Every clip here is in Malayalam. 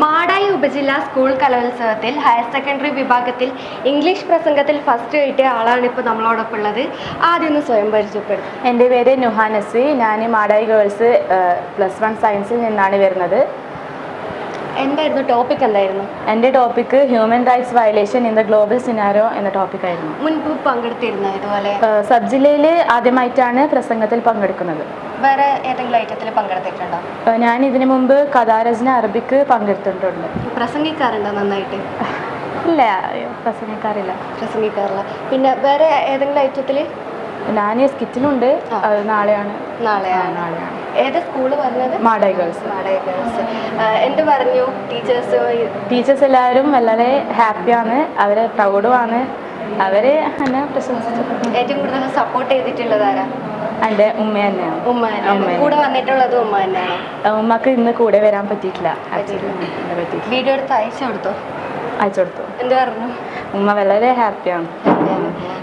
മാടായി ഉപജില്ലാ സ്കൂൾ കലോത്സവത്തിൽ ഹയർ സെക്കൻഡറി വിഭാഗത്തിൽ ഇംഗ്ലീഷ് പ്രസംഗത്തിൽ ഫസ്റ്റ് കിട്ടിയ ആളാണ് ഇപ്പോൾ നമ്മളോടൊപ്പം ഉള്ളത്. ആദ്യം ഒന്ന് സ്വയം പരിചയപ്പെടും എന്റെ പേര് നുഹാനസി ഞാൻ മാടായി ഗേൾസ് പ്ലസ് വൺ സയൻസിൽ നിന്നാണ് വരുന്നത്. എന്തായിരുന്നു ടോപ്പിക് എന്തായിരുന്നു? എന്റെ topic human rights violation in the global scenario എന്ന ടോപ്പിക് ആയിരുന്നു. മുൻപ് പങ്കെടുത്തിരുന്നു ഇതുപോലെ സബ് ജില്ലയിൽ ആദ്യമായിട്ടാണ് പ്രസംഗത്തിൽ പങ്കെടുക്കുന്നത്. വേറെ ഏതെങ്കിലും ഐറ്റത്തിൽ പങ്കെടുത്തിട്ടുണ്ടോ? ഞാൻ ഇതിനു മുമ്പ് കഥാരചന അറബിക്ക് പങ്കെടുത്തിട്ടുണ്ട്. പ്രസംഗിക്കാറുണ്ടോ നന്നായിട്ട്? ഇല്ല പ്രസംഗിക്കാറില്ല. പ്രസംഗിക്കാറില്ല. പിന്നെ വേറെ ഏതെങ്കിലും ഐറ്റത്തിൽ ഞാൻ സ്കിറ്റിലുണ്ട്. നാളെയാണ്. നാളെയാണ്. നാളെയാണ്. ഏത് സ്കൂൾ പറഞ്ഞത്? മാടായി ഗേൾസ്. മാടായി ഗേൾസ്. എന്ത് പറഞ്ഞു? ടീച്ചേഴ്സ് ടീച്ചേഴ്സ് എല്ലാവരും വളരെ ഹാപ്പിയാണ്. അവരെ പ്രൗഡുമാണ് അവർ എന്നെ പ്രശംസിച്ചു ഏറ്റവും കൂടുതൽ സപ്പോർട്ട് ചെയ്തിട്ടുള്ളത് ആരാ? എന്റെ ഉമ്മ തന്നെയാണ്. ഉമ്മ കൂടെ വന്നിട്ടുള്ളത് ഉമ്മ തന്നെയാണ്. ഉമ്മക്ക് ഇന്ന് കൂടെ വരാൻ പറ്റിയിട്ടില്ല. വീഡിയോ എടുത്ത് അയച്ചു കൊടുത്തോ? അയച്ചു കൊടുത്തു. എന്ത് പറഞ്ഞു? ഉമ്മ വളരെ ഹാപ്പിയാണ്.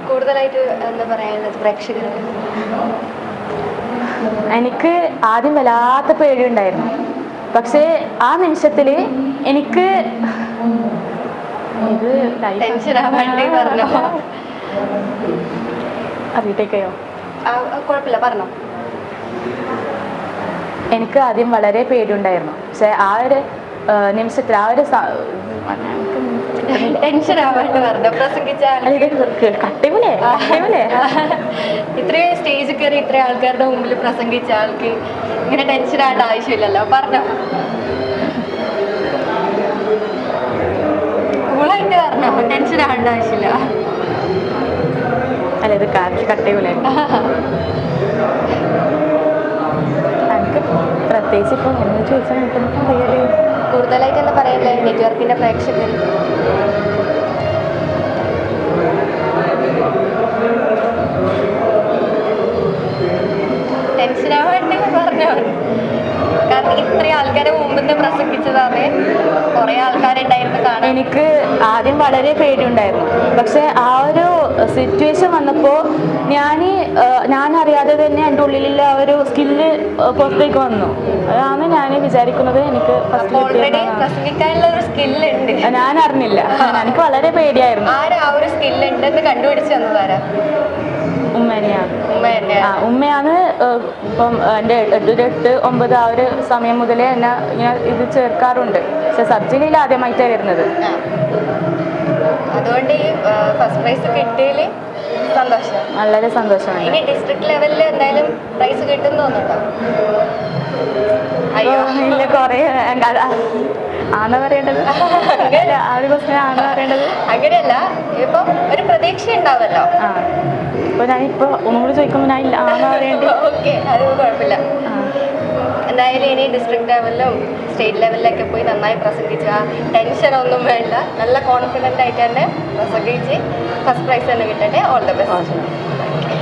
കൂടുതലായിട്ട് എന്താ പറയാനുള്ളത് പ്രേക്ഷകർക്ക്? എനിക്ക് ആദ്യം വല്ലാത്ത പേടിയുണ്ടായിരുന്നു. പക്ഷേ ആ നിമിഷത്തിൽ എനിക്ക് ഇത് അറിയിട്ടേക്കയോ കുഴപ്പമില്ല പറഞ്ഞോ. എനിക്ക് ആദ്യം വളരെ പേടിയുണ്ടായിരുന്നു. പക്ഷെ ആ ഒരു നിമിഷത്തിൽ ആ ഒരു ടെൻഷൻ ആവാണ്ട് പറഞ്ഞു ഇത്രയും സ്റ്റേജിൽ കയറി ഇത്രയും ആൾക്കാരുടെ മുമ്പിൽ പ്രസംഗിച്ച ആൾക്ക് ഇങ്ങനെ ടെൻഷൻ ആവേണ്ട ആവശ്യമില്ലല്ലോ. പറഞ്ഞോ. കൂളായിട്ട് പറഞ്ഞോ? ടെൻഷൻ ആവേണ്ട ആവശ്യമില്ല. അല്ല ഇത് കാറ്റ് കട്ടിമൂലേ എനിക്ക് പ്രത്യേകിച്ച് ഇപ്പൊ എന്ന് ചോദിച്ചാൽ അറിയാലേ കൂടുതലായിട്ട് എന്താ പറയുന്നത് നെറ്റ്വർക്കിന്റെ പ്രേക്ഷകർ പറഞ്ഞോ കാരണം ആൾക്കാരെ കുറേ എനിക്ക് ആദ്യം വളരെ പേടിയുണ്ടായിരുന്നു. പക്ഷെ ആ ഒരു സിറ്റുവേഷൻ വന്നപ്പോൾ ഞാൻ ഞാൻ അറിയാതെ തന്നെ എന്റെ ഉള്ളിലുള്ള ആ ഒരു സ്കില്ല് പുറത്തേക്ക് വന്നു. അതാണ് ഞാൻ വിചാരിക്കുന്നത് എനിക്ക് ഞാൻ അറിഞ്ഞില്ല എനിക്ക് വളരെ പേടിയായിരുന്നു. ഉമ്മേനെയാണ്. ആ ഉമ്മയാണ് ഇപ്പം എന്റെ എട്ട് എട്ട് ഒമ്പത് ആ ഒരു സമയം മുതലേ എന്നെ ഇങ്ങനെ ഇത് ചേർക്കാറുണ്ട്. പക്ഷെ സബ്ജിലിയിൽ ആദ്യമായിട്ടാണ് വരുന്നത്. അതുകൊണ്ട് ഈ ഫസ്റ്റ് പ്രൈസ് കിട്ടിയതിൽ സന്തോഷം. വളരെ സന്തോഷമുണ്ട് ഇനി ഡിസ്ട്രിക്ട് ലെവലിൽ എന്തായാലും പ്രൈസ് കിട്ടും തോന്നുന്നുണ്ടോ? അയ്യോ. ഇല്ല കൊറേ ആണോ പറയേണ്ടത്? ആ ഒരു പ്രശ്നം ആണോ പറയേണ്ടത്? അങ്ങനെയല്ല ഇപ്പൊ ഒരു പ്രതീക്ഷ ഉണ്ടാവല്ലോ. അപ്പൊ ഞാൻ ഇപ്പൊ ഒന്നുകൂടി ചോദിക്കുമ്പോൾ ഞാൻ ഇല്ല ആണോ പറയേണ്ടത് ഓക്കെ അത് കുഴപ്പമില്ല. എന്തായാലും ഇനി ഡിസ്ട്രിക്ട് ലെവലിലും സ്റ്റേറ്റ് ലെവലിലൊക്കെ പോയി നന്നായി പ്രസംഗിച്ച ടെൻഷൻ ഒന്നും വേണ്ട. നല്ല കോൺഫിഡന്റ് ആയിട്ട് തന്നെ പ്രസംഗിച്ച് ഫസ്റ്റ് പ്രൈസ് തന്നെ കിട്ടട്ടെ. All the best